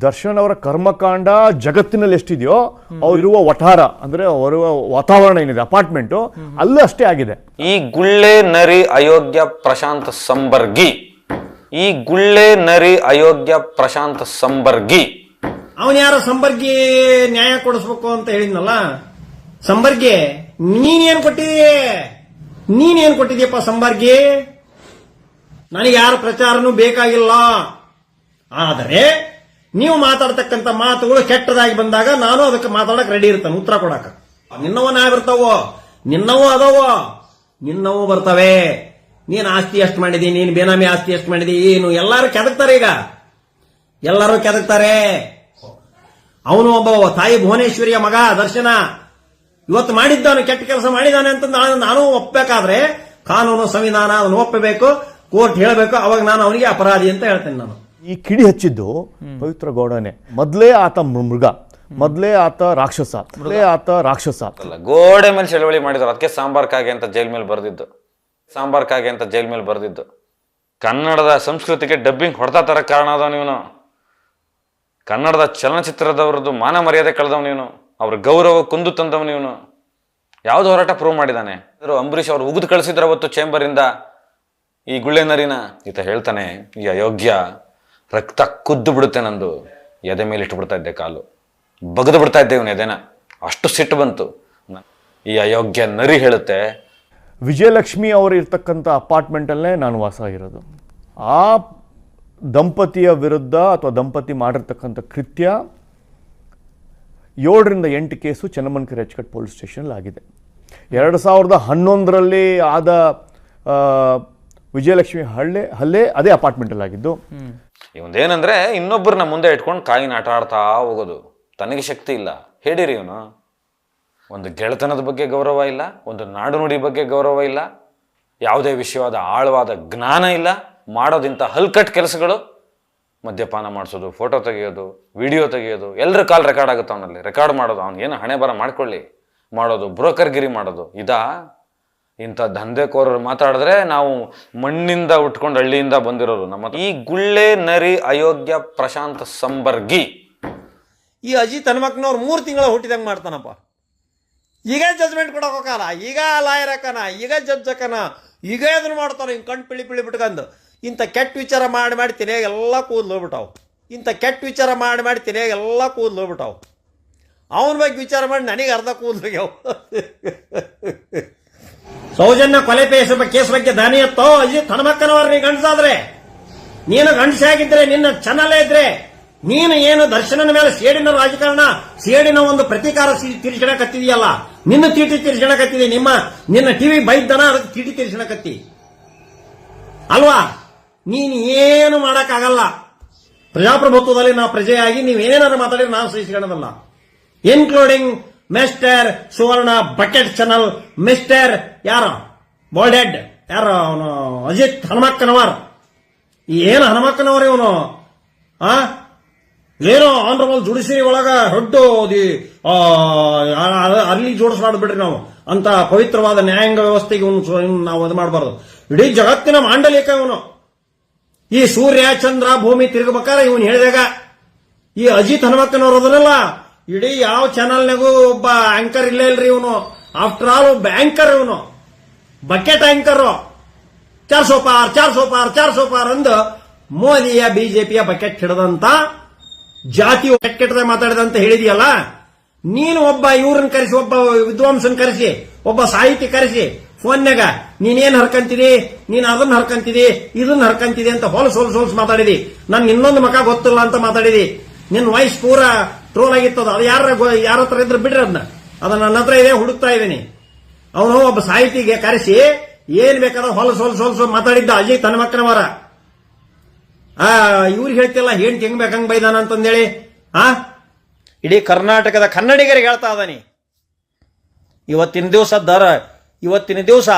ದರ್ಶನ್ ಅವರ ಕರ್ಮಕಾಂಡ ಜಗತ್ತಿನಲ್ಲಿ ಎಷ್ಟಿದೆಯೋ ಅವರಿರುವ ವಠಾರ ಅಂದ್ರೆ ಅವರ ವಾತಾವರಣ ಏನಿದೆ ಅಪಾರ್ಟ್ಮೆಂಟ್ ಅಲ್ಲೂ ಅಷ್ಟೇ ಆಗಿದೆ. ಈ ಗುಳ್ಳೆ ನರಿ ಅಯೋಗ್ಯ ಪ್ರಶಾಂತ್ ಸಂಬರ್ಗಿ. ಈ ಗುಳ್ಳೆ ನರಿ ಅಯೋಗ್ಯ ಪ್ರಶಾಂತ್ ಸಂಬರ್ಗಿ. ಅವನ್ ಯಾರ ಸಂಬರ್ಗಿ ನ್ಯಾಯ ಕೊಡಿಸ್ಬೇಕು ಅಂತ ಹೇಳಿದ್ನಲ್ಲ? ಸಂಬರ್ಗಿ ನೀನೇನ್ ಕೊಟ್ಟಿದೀಯ ನೀನೇನ್ ಕೊಟ್ಟಿದ್ಯಪ್ಪ ಸಂಬರ್ಗಿ? ನನಗೆ ಯಾರ ಪ್ರಚಾರನೂ ಬೇಕಾಗಿಲ್ಲ. ಆದರೆ, ನೀವು ಮಾತಾಡ್ತಕ್ಕಂಥ ಮಾತುಗಳು ಕೆಟ್ಟದಾಗಿ ಬಂದಾಗ ನಾನು ಅದಕ್ಕೆ ಮಾತಾಡಕ್ ರೆಡಿ ಇರ್ತೇನೆ, ಉತ್ತರ ಕೊಡಕ ನಿನ್ನವ ನಾ ಬರ್ತಾವೋ ನಿನ್ನವೂ ಅದವೋ? ನಿನ್ನವೂ ಬರ್ತವೆ. ನೀನ್ ಆಸ್ತಿ ಎಷ್ಟು ಮಾಡಿದಿ, ನೀನ್ ಬೇನಾಮಿ ಆಸ್ತಿ ಎಷ್ಟು ಮಾಡಿದಿ, ಏನು, ಎಲ್ಲಾರು ಕೆದಕ್ತಾರೆ ಈಗ. ಎಲ್ಲರೂ ಕೆದಕ್ತಾರೆ. ಅವನು ಒಬ್ಬ ತಾಯಿ ಭುವನೇಶ್ವರಿಯ ಮಗ, ದರ್ಶನ. ಇವತ್ತು ಮಾಡಿದ್ದಾನು, ಕೆಟ್ಟ ಕೆಲಸ ಮಾಡಿದ್ದಾನೆ ಅಂತ ನಾನು ಒಪ್ಪಬೇಕಾದ್ರೆ, ಕಾನೂನು ಸಂವಿಧಾನ ಅದನ್ನು ಒಪ್ಪಬೇಕು. ಕೋರ್ಟ್ ಹೇಳಬೇಕು ಅವಾಗ ನಾನು ಅವನಿಗೆ ಅಪರಾಧಿ ಅಂತ ಹೇಳ್ತೇನೆ ನಾನು. ಈ ಕಿಡಿ ಹಚ್ಚಿದ್ದು ಪವಿತ್ರ ಗೌಡನೇ. ಮೊದಲೇ ಆತ ಮೃ- ಮೃಗ. ಮೊದಲೇ ಆತ ರಾಕ್ಷಸ. ಮೊದಲೇ ಆತ ರಾಕ್ಷಸ. ಅಲ್ಲ ಗೋಡೆ ಮೇಲೆ ಚಳವಳಿ ಮಾಡಿದ್ರು. ಅದಕ್ಕೆ ಸಾಂಬಾರ್ ಕಾಗೆ ಅಂತ ಜೈಲ್ ಮೇಲೆ ಬರೆದಿದ್ದು. ಸಾಂಬಾರ್ ಕಾಗೆ ಅಂತ ಜೈಲ್ ಮೇಲೆ ಬರೆದಿದ್ದು. ಕನ್ನಡದ ಸಂಸ್ಕೃತಿಗೆ ಡಬ್ಬಿಂಗ್ ಹೊಡೆದ ತರ ಕಾರಣ ಆದವನು ಇವನು. ಕನ್ನಡದ ಚಲನಚಿತ್ರದವ್ರದ್ದು ಮಾನ ಮರ್ಯಾದೆ ಕಳೆದವನು ನೀನು ಅವ್ರ ಗೌರವ ಕುಂದು ತಂದವ್ ಇವನು. ಯಾವ್ದು ಹೋರಾಟ ಪ್ರೂವ್ ಮಾಡಿದಾನೆ? ಅಂಬರೀಷ್ ಅವ್ರು ಉಗಿದು ಕಳಿಸಿದ್ರ ಅವತ್ತು ಚೇಂಬರಿಂದ ಈ ಗುಳ್ಳೆ ನರಿನ ಈತ ಹೇಳ್ತಾನೆ, ಈ ಅಯೋಗ್ಯ ರಕ್ತ ಕುದ್ದು ಬಿಡುತ್ತೆ ನಂದು. ಎದೆ ಮೇಲೆ ಇಟ್ಟು ಬಿಡ್ತಾ ಇದ್ದೆ ಕಾಲು. ಬಗದು ಬಿಡ್ತಾ ಇದ್ದೆ ಇವನು ಎದೆನ. ಅಷ್ಟು ಸಿಟ್ಟು ಬಂತು. ಈ ಅಯೋಗ್ಯ ನರಿ ಹೇಳುತ್ತೆ, ವಿಜಯಲಕ್ಷ್ಮಿ ಅವರು ಇರ್ತಕ್ಕಂಥ ಅಪಾರ್ಟ್ಮೆಂಟಲ್ಲೇ ನಾನು ವಾಸ ಇರೋದು ಆ ದಂಪತಿಯ ವಿರುದ್ಧ ಅಥವಾ ದಂಪತಿ ಮಾಡಿರ್ತಕ್ಕಂಥ ಕೃತ್ಯ ಏಳರಿಂದ ಎಂಟು ಕೇಸು ಚೆನ್ನಮನ್ಕೆರೆ ಅಚ್ಚಕಟ್ಟು ಪೊಲೀಸ್ ಸ್ಟೇಷನಲ್ಲಿ ಆಗಿದೆ ಎರಡು ಸಾವಿರದ ಹನ್ನೊಂದರಲ್ಲಿ ಆದ ವಿಜಯಲಕ್ಷ್ಮಿ ಹಳ್ಳೆ, ಹಲ್ಲೆ ಅದೇ ಅಪಾರ್ಟ್ಮೆಂಟಲ್ಲಿ ಆಗಿದ್ದು. ಇವಂದೇನಂದ್ರೆ ಇನ್ನೊಬ್ಬರನ್ನ ಮುಂದೆ ಇಟ್ಕೊಂಡು ಕಾಯಿನ ಆಟ ಆಡ್ತಾ ಹೋಗೋದು. ತನಗೆ ಶಕ್ತಿ ಇಲ್ಲ. ಹೇಳಿರಿ ಇವನು. ಒಂದು ಗೆಳೆತನದ ಬಗ್ಗೆ ಗೌರವ ಇಲ್ಲ, ಒಂದು ನಾಡು ನುಡಿ ಬಗ್ಗೆ ಗೌರವ ಇಲ್ಲ, ಯಾವುದೇ ವಿಷಯವಾದ ಆಳವಾದ ಜ್ಞಾನ ಇಲ್ಲ. ಮಾಡೋದಿಂಥ ಹಲ್ಕಟ್ ಕೆಲಸಗಳು ಮದ್ಯಪಾನ ಮಾಡಿಸೋದು ಫೋಟೋ ತೆಗೆಯೋದು ವಿಡಿಯೋ ತೆಗೆಯೋದು ಎಲ್ಲರ ಕಾಲ್ ರೆಕಾರ್ಡ್ ಆಗುತ್ತೆ ಅವನಲ್ಲಿ. ರೆಕಾರ್ಡ್ ಮಾಡೋದು, ಅವ್ನಿಗೇನು ಹಣೆ ಬರ ಮಾಡ್ಕೊಳ್ಳಿ. ಮಾಡೋದು ಬ್ರೋಕರ್ಗಿರಿ ಮಾಡೋದು. ಇದಾ ಇಂಥ ದಂಧೆಕೋರರು ಮಾತಾಡಿದ್ರೆ ನಾವು ಮಣ್ಣಿಂದ ಉಟ್ಕೊಂಡು ಹಳ್ಳಿಯಿಂದ ಬಂದಿರೋರು ನಮ್ಮ ಈ ಗುಳ್ಳೆ ನರಿ ಅಯೋಗ್ಯ ಪ್ರಶಾಂತ್ ಸಂಬರ್ಗಿ. ಈ ಅಜಿತ್ ಹನುಮಕ್ನವ್ರು ಮೂರು ತಿಂಗಳ ಹುಟ್ಟಿದಂಗೆ ಮಾಡ್ತಾನಪ್ಪ. ಈಗ ಜಜ್ಮೆಂಟ್ ಕೊಡಕ್ ಹೋಗಲ್ಲ. ಈಗ ಲಾಯರ್ ಹಾಕನ ಈಗ ಜಡ್ಜ್ ಹಾಕನ ಈಗ ಇದನ್ನ ಮಾಡ್ತಾರೆ ಹಿಂಗೆ ಕಣ್ಣು ಪಿಳಿ ಪಿಳಿ ಬಿಟ್ಕಂದು. ಇಂಥ ಕೆಟ್ಟ ವಿಚಾರ ಮಾಡಿ ಮಾಡಿ ತಿನ್ಯಾಗ ಎಲ್ಲ ಕೂದಲು ಹೋಗ್ಬಿಟ್ಟಾವು. ಇಂಥ ಕೆಟ್ಟ ವಿಚಾರ ಮಾಡಿ ಮಾಡಿ ತಿನ್ಯಾಗ ಎಲ್ಲ ಕೂದಲು ಹೋಗ್ಬಿಟ್ಟಾವು. ಅವನ ಬಗ್ಗೆ ವಿಚಾರ ಮಾಡಿ ನನಗೆ ಅರ್ಧ ಕೂದಲು ಸೌಜನ್ಯ ಕೊಲೆ ಕೇಸ್ ಕೇಸ್ ಬಗ್ಗೆ ದಾನಿ ಎತ್ತೋ ಅಲ್ಲಿ ಹನುಮಕ್ಕನವ್ರ ನೀ ಗಂಡಸಾದ್ರೆ. ನೀನು ಗಂಡಸಾಗಿದ್ರೆ ನಿನ್ನ ಚಾನಲ್ ಇದ್ರೆ, ನೀನು ಏನು ದರ್ಶನನ ಮೇಲೆ ಸೇಡಿನ ರಾಜಕಾರಣ, ಸೇಡಿನ ಒಂದು ಪ್ರತೀಕಾರ ತೀರ್ಸ್ಕೊಳಕತ್ತಿದೆಯಲ್ಲ ನಿನ್ನ ತೀಟಿ ತೀರ್ಸ್ಕೊಳಕತ್ತಿದೆ ನಿಮ್ಮ, ನಿನ್ನ ಟಿವಿ ಬೈದನ ಅದಕ್ಕೆ ತೀಟಿ ತೀರ್ಸ್ಕೊಳಕತ್ತಿ ಅಲ್ವಾ? ನೀನು ಏನು ಮಾಡಕ್ಕಾಗಲ್ಲ. ಪ್ರಜಾಪ್ರಭುತ್ವದಲ್ಲಿ ನಾವು ಪ್ರಜೆಯಾಗಿ, ನೀವೇನಾದ್ರು ಮಾತಾಡಿದ್ರೆ ನಾವು ಸಹಿಸಿಕೊಳ್ಳೋದಲ್ಲ. Including mister Suvarna bucket channel mister ಯಾರು? ಹೆಡ್ ಯಾರು ಅವನು? ಅಜಿತ್ ಹನುಮಕ್ಕನವರ್ ಏನು ಹನುಮಕ್ಕನವರ್ ಇವನು? ಆ? ಏನೋ ಆನರಬಲ್ ಜುಡಿಷರಿ ಒಳಗ ಹೊಡ್ಡು ದಿ ಅಲ್ಲಿ ಜೋಡಿಸ್ಬಾರ್ದು ಬಿಡ್ರಿ ನಾವು. ಅಂತ ಪವಿತ್ರವಾದ ನ್ಯಾಯಾಂಗ ವ್ಯವಸ್ಥೆಗೆ ಇವನು ನಾವು ಅದು ಮಾಡಬಾರ್ದು. ಇಡೀ ಜಗತ್ತಿನ ಮಾಂಡಲಿಕ ಇವನು. ಈ ಸೂರ್ಯ, ಚಂದ್ರ, ಭೂಮಿ ತಿರುಗಬೇಕಾದ್ರೆ ಇವನು ಹೇಳಿದಾಗ, ಈ ಅಜಿತ್ ಹನುಮಕ್ಕನವ್ರು ಅದನ್ನಲ್ಲ, ಇಡೀ ಯಾವ ಚಾನಲ್ನಾಗೂ ಒಬ್ಬ ಆಂಕರ್ ಇಲ್ಲ ಇಲ್ರಿ ಇವನು. ಆಫ್ಟರ್ ಆಲ್ ಒಬ್ಬ ಆಂಕರ್ ಇವನು ಬಕೆಟ್ ಆಂಕರ್ ಚಾರ್ ಸೋಪಾರ್ ಚಾರ್ ಸೋ ಪಾರ್ ಚಾರ್ ಸೋ ಪಾರ್ ಅಂದು ಮೋದಿಯ ಬಿಜೆಪಿಯ ಬಕೆಟ್ ಹಿಡದಂತ ಜಾತಿ ಕೆಟ್ಟ ಕೆಟ್ಟದಾಗ ಮಾತಾಡಿದಂತ ಹೇಳಿದೆಯಲ್ಲ? ನೀನು ಒಬ್ಬ ಇವ್ರನ್ನ ಕರೆಸಿ, ಒಬ್ಬ ವಿದ್ವಾಂಸನ್ ಕರೆಸಿ, ಒಬ್ಬ ಸಾಹಿತಿ ಕರೆಸಿ ಫೋನ್ಯಾಗ ನೀನೇನ್ ಹರ್ಕಂತಿದಿ ನೀನ್ ಅದನ್ನ ಹರ್ಕಂತಿದಿ ಇದನ್ನ ಹರ್ಕಂತಿದಿ ಅಂತ ಹೊಲಸ್ ಹೊಲಸ್ ಹೊಲಸ್ ಮಾತಾಡಿದಿ. ನನ್ ಇನ್ನೊಂದು ಮಕ ಗೊತ್ತಿಲ್ಲ ಅಂತ ಮಾತಾಡಿದಿ. ನಿನ್ನ ವಾಯ್ಸ್ ಪೂರಾ ಟ್ರೋಲ್ ಆಗಿತ್ತದ ಅದು ಯಾರ ಯಾರ ಹತ್ರ ಇದ್ರೆ ಬಿಡ್ರಿ ಅದನ್ನ. ಅದ ನನ್ನ ಹತ್ರ ಇದೆ, ಹುಡುಕ್ತಾ ಇದ್ದೀನಿ. ಅವನು ಒಬ್ಬ ಸಾಹಿತಿಗೆ ಕರೆಸಿ, ಏನ್ ಬೇಕಾದ ಹೊಲಸು ಹೊಲಸು ಹೊಲಸು ಮಾತಾಡಿದ್ದ ಅಜಯ್ ತನ್ನ ಮಕ್ಕನವರ. ಆ ಇವ್ರಿಗೆ ಹೇಳ್ತಿಲ್ಲ, ಹೆಂಡ್ತಿ ಹೆಂಗ್ ಬೇಕಂಗ್ ಬೈದಾನ ಅಂತಂದೇಳಿ. ಆ? ಇಡೀ ಕರ್ನಾಟಕದ ಕನ್ನಡಿಗರಿಗೆ ಹೇಳ್ತಾ ಇದ್ದಾನೆ. ಇವತ್ತಿನ ದಿವಸ ದರ, ಇವತ್ತಿನ ದಿವಸ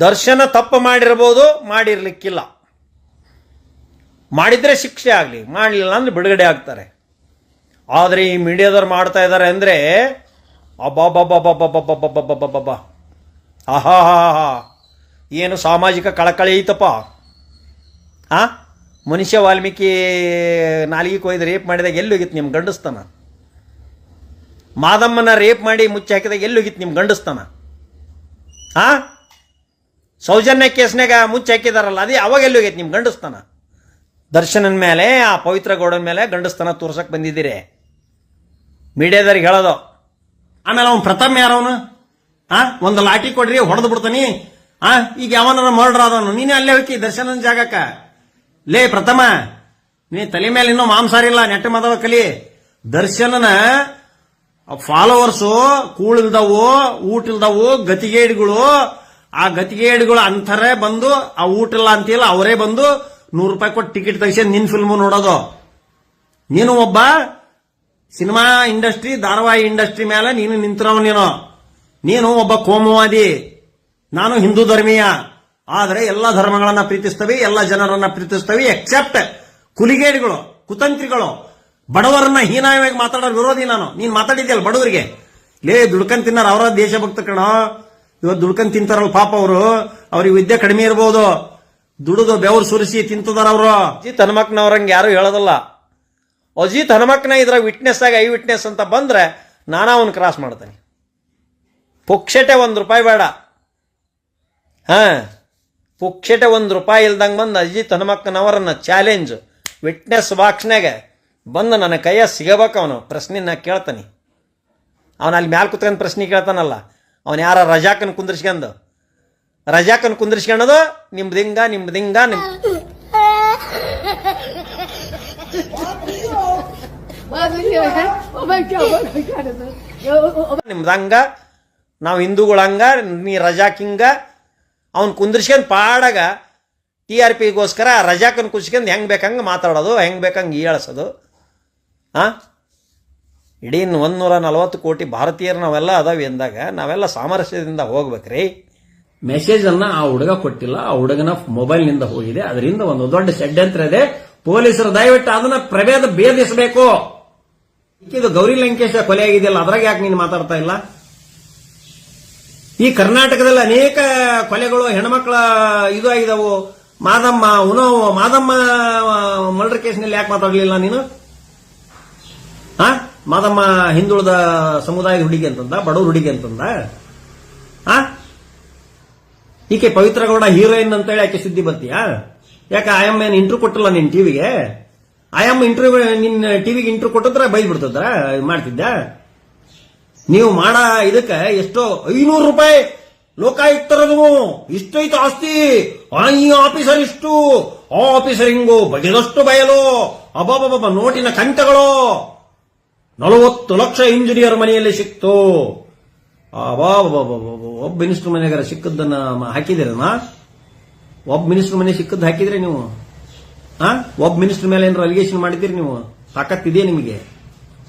ದರ್ಶನ ತಪ್ಪು ಮಾಡಿರ್ಬೋದು, ಮಾಡಿರ್ಲಿಕ್ಕಿಲ್ಲ. ಮಾಡಿದ್ರೆ ಶಿಕ್ಷೆ ಆಗಲಿ, ಮಾಡಲಿಲ್ಲ ಅಂದ್ರೆ ಬಿಡುಗಡೆ ಆಗ್ತಾರೆ. ಆದರೆ ಈ ಮೀಡಿಯಾದವ್ರು ಮಾಡ್ತಾ ಇದ್ದಾರೆ ಅಂದರೆ ಆಹಾ ಏನು ಸಾಮಾಜಿಕ ಕಳಕಳಿ ಐತಪ್ಪ. ಆ? ಮನುಷ್ಯ ವಾಲ್ಮೀಕಿ ನಾಲಿಗೆ ಕೊಯ್ದು ರೇಪ್ ಮಾಡಿದಾಗ ಎಲ್ಲಿ ಹೋಗಿತ್ತು ನಿಮ್ಮ ಗಂಡಸ್ತಾನ? ಮಾದಮ್ಮನ ರೇಪ್ ಮಾಡಿ ಮುಚ್ಚಿ ಹಾಕಿದಾಗ ಎಲ್ಲಿ ಹೋಗಿತ್ತು ನಿಮ್ಮ ಗಂಡಸ್ತಾನ? ಆ? ಸೌಜನ್ಯ ಕೇಸ್ನಾಗ ಮುಚ್ಚಿ ಹಾಕಿದಾರಲ್ಲ, ಅದೇ ಅವಾಗ ಎಲ್ಲಿ ಹೋಗೈತೆ ನಿಮ್ಮ ಗಂಡಸ್ತಾನ? ದರ್ಶನದ ಮೇಲೆ, ಆ ಪವಿತ್ರ ಗೌಡನ ಮೇಲೆ ಗಂಡಸ್ತಾನ ತೋರ್ಸಕ್ಕೆ ಬಂದಿದ್ದೀರಿ. ಮೀಡಿಯಾದವ್ರಿಗೆ ಹೇಳೋದು. ಆಮೇಲೆ ಅವನು ಪ್ರಥಮ ಯಾರವನು? ಆ? ಒಂದು ಲಾಠಿ ಕೊಡ್ರಿ, ಹೊಡೆದು ಬಿಡ್ತಾನಿ. ಆ? ಈಗ ಯಾವನಾರ ಮರ್ಡರ್ ಆದವನು, ನೀನೇ ಅಲ್ಲೇ ಹೋಗಿ ದರ್ಶನನ ಜಾಗಕ್ಕ. ಲೇ ಪ್ರಥಮ, ನೀ ತಲೆ ಮೇಲೆ ಇನ್ನೂ ಮಾಂಸಾರಿಲ್ಲ, ನೆಟ್ಟ ಮದವ ಕಲಿ. ದರ್ಶನನ ಫಾಲೋವರ್ಸು ಕೂಳಿಲ್ದವು ಊಟ ಇಲ್ದವು ಗತಿಗೇಡಿಗಳು ಆ ಗತಿಗೇಡಿಗಳು ಅಂತರೇ ಬಂದು, ಆ ಊಟ ಇಲ್ಲ ಅಂತಿಲ್ಲ, ಅವರೇ ಬಂದು ನೂರು ರೂಪಾಯಿ ಕೊಟ್ಟು ಟಿಕೆಟ್ ತೆಗಿಸಿ ನಿನ್ನ ಫಿಲ್ಮು ನೋಡೋದು. ನೀನು ಒಬ್ಬ ಸಿನಿಮಾ ಇಂಡಸ್ಟ್ರಿ, ಧಾರಾವಾಹಿ ಇಂಡಸ್ಟ್ರಿ ಮೇಲೆ ನೀನು ನಿಂತಿರವ ನೀನು. ನೀನು ಒಬ್ಬ ಕೋಮುವಾದಿ. ನಾನು ಹಿಂದೂ ಧರ್ಮೀಯ. ಆದರೆ ಎಲ್ಲ ಧರ್ಮಗಳನ್ನ ಪ್ರೀತಿಸ್ತವೆ, ಎಲ್ಲ ಜನರನ್ನ ಪ್ರೀತಿಸ್ತವೆ ಎಕ್ಸೆಪ್ಟ್ ಕುಲಿಗೇಡಿಗಳು, ಕುತಂತ್ರಿಗಳು. ಬಡವರನ್ನ ಹೀನಾಯವಾಗಿ ಮಾತಾಡೋ ವಿರೋಧಿ ನಾನು. ನೀನು ಮಾತಾಡಿದ್ಯಲ್ಲ ಬಡವರಿಗೆ. ಲೇ ದುಡ್ಕನ್ ತಿನ್ನಾರ ಅವರ ದೇಶಭಕ್ತ ಕಣ. ಇವತ್ತು ದುಡ್ಕನ್ ತಿಂತಾರಲ್ಲ ಪಾಪ ಅವರು. ಅವ್ರಿಗೆ ವಿದ್ಯೆ ಕಡಿಮೆ ಇರಬಹುದು ದುಡಿದು ಬೆವರು ಸುರಿಸಿ ತಿಂತದಾರ ಅವರು. ತನ್ಮಕ್ನವ್ರಂಗೆ ಯಾರು ಹೇಳೋದಲ್ಲ. ಅಜಿತ್ ಹನುಮಕ್ಕನ ಇದ್ರಾಗ ವಿಟ್ನೆಸ್ ಆಗಿ ಐ ವಿಟ್ನೆಸ್ ಅಂತ ಬಂದ್ರೆ ನಾನಾ ಅವನು ಕ್ರಾಸ್ ಮಾಡ್ತಾನೆ. ಪುಕ್ಷಟೆ ಒಂದು ರೂಪಾಯಿ ಬೇಡ. ಹಾಂ, ಪುಕ್ಷಟೆ ಒಂದು ರೂಪಾಯಿ ಇಲ್ದಂಗೆ ಬಂದು ಅಜಿತ್ ಹನುಮಕ್ಕನವರನ್ನ ಚಾಲೆಂಜ್ ವಿಟ್ನೆಸ್ ಬಾಕ್ಸ್ನಾಗ ಬಂದು ನನ್ನ ಕೈಯ ಸಿಗಬೇಕು ಅವನು. ಪ್ರಶ್ನೆ ನಾ ಕೇಳ್ತಾನೆ. ಅವನು ಅಲ್ಲಿ ಮ್ಯಾಲ ಕುತ್ಕೊಂಡು ಪ್ರಶ್ನೆ ಕೇಳ್ತಾನಲ್ಲ. ಅವನು ಯಾರ ರಜಾಕನ್ ಕುಂದ್ರಿಸ್ಕೊಂಡು ರಜಾಕನ್ ಕುಂದಿರ್ಸ್ಕೊಳ್ಳೋದು ನಿಮ್ದಿಂಗ ಹಿಂಗ, ನಿಮ್ದು My god, my god. ನಿಮ್ದು ಹಂಗ ನಾವು ಹಿಂದೂಗಳಂಗ ನೀ ರಜಾಕಿಂಗ ಹಿಂಗ ಅವ್ನು ಕುಂದ್ರಿಸ್ಕೊಂಡ್ ಪಾಡಾಗ ಟಿ ಆರ್ ಪಿಗೋಸ್ಕರ ರಜಾಕನ್ ಕುಸ್ಕೊಂಡು ಹೆಂಗೆ ಬೇಕಂಗೆ ಮಾತಾಡೋದು ಹೆಂಗೆ ಬೇಕಂಗೆ ಹೇಳ್ಸೋದು ಹಾಂ ಇಡೀ ಒಂದೂರ ನಲವತ್ತು ಕೋಟಿ ಭಾರತೀಯರು ನಾವೆಲ್ಲ ಅದಾವೆ ಎಂದಾಗ ನಾವೆಲ್ಲ ಸಾಮರಸ್ಯದಿಂದ ಹೋಗ್ಬೇಕ್ರಿ. ಮೆಸೇಜ್ ಅನ್ನ ಆ ಹುಡುಗ ಕೊಟ್ಟಿಲ್ಲ ಆ ಹುಡುಗನ ಮೊಬೈಲ್ನಿಂದ ಹೋಗಿದೆ. ಅದರಿಂದ ಒಂದು ದೊಡ್ಡ ಷಡ್ಯಂತ್ರ ಇದೆ. ಪೊಲೀಸರು ದಯವಿಟ್ಟು ಅದನ್ನ ಪ್ರಭೇದ ಭೇದಿಸಬೇಕು. ಇದು ಗೌರಿ ಲಂಕೇಶ ಕೊಲೆ ಆಗಿದೆಯಲ್ಲ, ಅದ್ರಾಗ ಯಾಕೆ ನೀನು ಮಾತಾಡ್ತಾ ಇಲ್ಲ? ಈ ಕರ್ನಾಟಕದಲ್ಲಿ ಅನೇಕ ಕೊಲೆಗಳು ಹೆಣ್ಮಕ್ಳ ಇದು ಆಗಿದಾವು. ಮಾದಮ್ಮ ಉನೋ ಮಾದಮ್ಮ ಮರ್ಡರ್ ಕೇಸ್ನಲ್ಲಿ ಯಾಕೆ ಮಾತಾಡಲಿಲ್ಲ ನೀನು? ಹಾ ಮಾದಮ್ಮ ಹಿಂದುಳಿದ ಸಮುದಾಯದ ಹುಡುಗಿ ಅಂತಂದ, ಬಡವ್ರ ಹುಡುಗಿ ಅಂತಂದ? ಹಾ ಈಕೆ ಪವಿತ್ರಗೌಡ ಹೀರೋಯಿನ್ ಅಂತೇಳಿ ಆಕೆ ಸುದ್ದಿ ಬರ್ತೀಯಾ ಯಾಕೆ ಆಯಮ್ಮ ಏನು ಇಂಟ್ರೂ ಕೊಟ್ಟಲ್ಲ ನಿನ್ ಟಿವಿಗೆ ಐ ಆಯಮ್ಮ ಇಂಟರ್ವ್ಯೂ ನಿನ್ನ ಟಿವಿಗೆ ಇಂಟ್ರೂ ಕೊಟ್ಟಿದ್ರೆ ಬೈದ್ ಬಿಡ್ತದ್ರ ಮಾಡ್ತಿದ್ದ ನೀವು ಮಾಡ ಇದಕ್ಕೆ ಎಷ್ಟೋ ಐನೂರು ರೂಪಾಯಿ ಲೋಕಾಯುಕ್ತರದು. ಇಷ್ಟೈತು ಆಸ್ತಿ. ಈ ಆಫೀಸರ್ ಇಷ್ಟು. ಆ ಆಫೀಸರ್ ಹಿಂಗು ಬಗೆದಷ್ಟು ಬಯಲು. ಅಬಾಬಾಬಾ ನೋಟಿನ ಕಂಟಗಳು. ನಲವತ್ತು ಲಕ್ಷ ಇಂಜಿನಿಯರ್ ಮನೆಯಲ್ಲಿ ಸಿಕ್ತು. ಅಬ್ಬಬ್ಬಬ್ಬಬ್ಬ. ಒಬ್ಬ ಮಿನಿಸ್ಟರ್ ಮನೆಗಾರ ಸಿಕ್ಕದ್ದನ್ನ ಮ- ಹಾಕಿದಿರನ ಒಬ್ಬ ಮಿನಿಸ್ಟರ್ ಮನೆ ಸಿಕ್ಕದ್ದು ಹಾಕಿದ್ರೆ ನೀವು ಹಾ ಒಬ್ಬ ಮಿನಿಸ್ಟರ್ ಮೇಲೆ ಏನಾರು ಅಲಿಗೇಷನ್ ಮಾಡಿದಿರಿ ನೀವು? ತಾಕತ್ತಿದೆಯಾ ನಿಮಗೆ?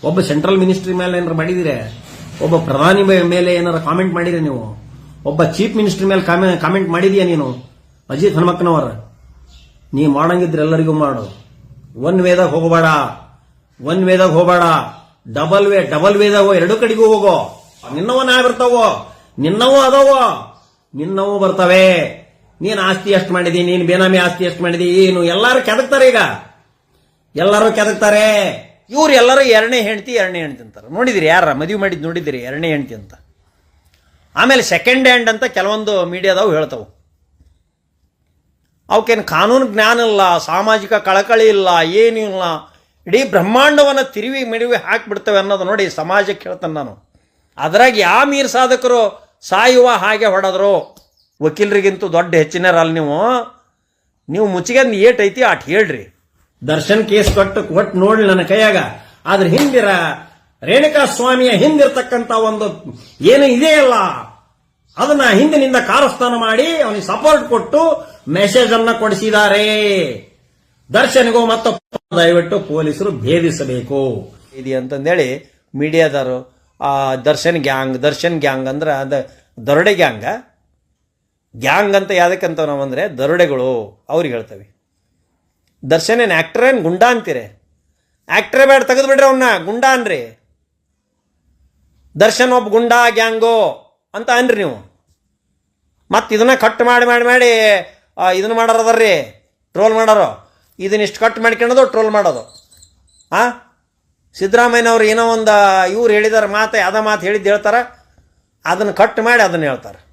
ಒಬ್ಬ ಸೆಂಟ್ರಲ್ ಮಿನಿಸ್ಟರ್ ಮೇಲೆ ಏನಾರು ಮಾಡಿದಿರಿ ಒಬ್ಬ ಪ್ರಧಾನಿ ಮೇಲೆ ಏನಾರು ಕಾಮೆಂಟ್ ಮಾಡಿದ್ರೆ ನೀವು? ಒಬ್ಬ ಚೀಫ್ ಮಿನಿಸ್ಟರ್ ಮೇಲೆ ಕಾಮೆಂಟ್ ಮಾಡಿದೀಯಾ ನೀನು? ಅಜಿತ್ ಹನುಮಕ್ಕನವರ? ನೀ ಮಾಡಂಗಿದ್ರೆ ಎಲ್ಲರಿಗೂ ಮಾಡು. ಒನ್ ವೇದಾಗ ಹೋಗಬೇಡ. ಒನ್ ವೇದಾಗ ಹೋಗಬೇಡ. ಡಬಲ್ ವೇ, ಡಬಲ್ ವೇದಾಗ ಎರಡು ಕಡೆಗೂ ಹೋಗೋ. ನಿನ್ನವ ನಾ ಬರ್ತಾವೋ ನಿನ್ನವೂ ಅದಾವೋ? ನಿನ್ನವೂ ಬರ್ತವೆ. ನೀನ್ ಆಸ್ತಿ ಎಷ್ಟು ಮಾಡಿದಿ, ನೀನು ಬೇನಾಮಿ ಆಸ್ತಿ ಎಷ್ಟು ಮಾಡಿದಿ, ಏನು, ಎಲ್ಲಾರು ಕೆದಕ್ತಾರೆ ಈಗ. ಎಲ್ಲರೂ ಕೆದಕ್ತಾರೆ. ಇವ್ರು ಎಲ್ಲರೂ ಎರಡನೇ ಹೆಂಡತಿ ಎರಡನೇ ಹೆಂಡತಿ ಅಂತಾರೆ. ನೋಡಿದಿರಿ ಯಾರ ಮದುವೆ ಮಾಡಿದ್ದು ನೋಡಿದಿರಿ, ಎರಡನೇ ಹೆಂಡತಿ ಅಂತ. ಆಮೇಲೆ ಸೆಕೆಂಡ್ ಹ್ಯಾಂಡ್ ಅಂತ ಕೆಲವೊಂದು ಮೀಡಿಯಾದವು ಹೇಳ್ತಾವೆ. ಅವಕ್ಕೇನು ಕಾನೂನು ಜ್ಞಾನ ಇಲ್ಲ, ಸಾಮಾಜಿಕ ಕಳಕಳಿ ಇಲ್ಲ, ಏನೂ ಇಲ್ಲ. ಇಡೀ ಬ್ರಹ್ಮಾಂಡವನ್ನು ತಿರುವಿ ಮಿರುವಿ ಹಾಕಿಬಿಡ್ತವೆ ಅನ್ನೋದು ನೋಡಿ ಸಮಾಜಕ್ಕೆ ಹೇಳ್ತಾನೆ ನಾನು. ಅದ್ರಾಗ ಯಾವ ಮೀರ್ ಸಾಧಕರು ಸಾಯುವ ಹಾಗೆ ಹೊಡೆದ್ರು. ವಕೀಲರಿಗಿಂತೂ ದೊಡ್ಡ ಹೆಚ್ಚಿನರಲ್ಲ ನೀವು. ನೀವು ಮುಚ್ಚಿಗೆಂದು ಏಟ್ ಐತಿ ಅಟ್ ಹೇಳ್ರಿ. ದರ್ಶನ್ ಕೇಸ್ ಕೊಟ್ಟು ಕೊಟ್ಟು ನೋಡ್ಲಿ ನನ್ನ ಕೈಯಾಗ. ಆದ್ರೆ ಹಿಂದಿರ ರೇಣುಕಾ ಸ್ವಾಮಿಯ ಹಿಂದಿರ್ತಕ್ಕಂತ ಒಂದು ಏನು ಇದೆಯಲ್ಲ ಅದನ್ನ ಹಿಂದಿನಿಂದ ಕಾರಸ್ಥಾನ ಮಾಡಿ ಅವನಿಗೆ ಸಪೋರ್ಟ್ ಕೊಟ್ಟು ಮೆಸೇಜ್ ಅನ್ನ ಕೊಡಿಸಿದ್ದಾರೆ ದರ್ಶನ್ಗೂ ಮತ್ತು ದಯವಿಟ್ಟು ಪೊಲೀಸರು ಭೇದಿಸಬೇಕು. ಇದು ಅಂತಂದೇಳಿ ಮೀಡಿಯಾದವರು ಆ ದರ್ಶನ್ ಗ್ಯಾಂಗ್ ದರ್ಶನ್ ಗ್ಯಾಂಗ್ ಅಂದ್ರೆ ಅದ ದರೋಡೆ ಗ್ಯಾಂಗ. ಗ್ಯಾಂಗ್ ಅಂತ ಯಾವ್ದಕ್ಕಂತ ನಾವು ಅಂದರೆ ದರೋಡೆಗಳು ಅವ್ರಿಗೆ ಹೇಳ್ತವೆ. ದರ್ಶನ್ ಏನು ಆ್ಯಕ್ಟ್ರ್ ಏನು ಗುಂಡ ಅಂತೀರಿ? ಆ್ಯಕ್ಟ್ರೇ ಬೇಡ ತೆಗೆದುಬಿಡ್ರಿ ಅವನ್ನ ಗುಂಡ ಅನ್ರಿ. ದರ್ಶನ್ ಒಬ್ಬ ಗುಂಡ, ಗ್ಯಾಂಗೋ ಅಂತ ಅನ್ರಿ ನೀವು. ಮತ್ತು ಇದನ್ನ ಕಟ್ ಮಾಡಿ ಮಾಡಿ ಮಾಡಿ ಇದನ್ನ ಮಾಡೋರದ್ರಿ ಟ್ರೋಲ್ ಮಾಡೋರು. ಇದನ್ನ ಇಷ್ಟು ಕಟ್ ಮಾಡ್ಕೊಳ್ಳೋದು ಟ್ರೋಲ್ ಮಾಡೋದು. ಆ? ಸಿದ್ದರಾಮಯ್ಯನವ್ರು ಏನೋ ಒಂದು ಇವ್ರು ಹೇಳಿದಾರೆ ಮಾತು ಯಾವುದೋ ಮಾತು ಹೇಳಿದ್ದು ಹೇಳ್ತಾರೆ. ಅದನ್ನು ಕಟ್ ಮಾಡಿ, ಅದನ್ನು ಹೇಳ್ತಾರೆ.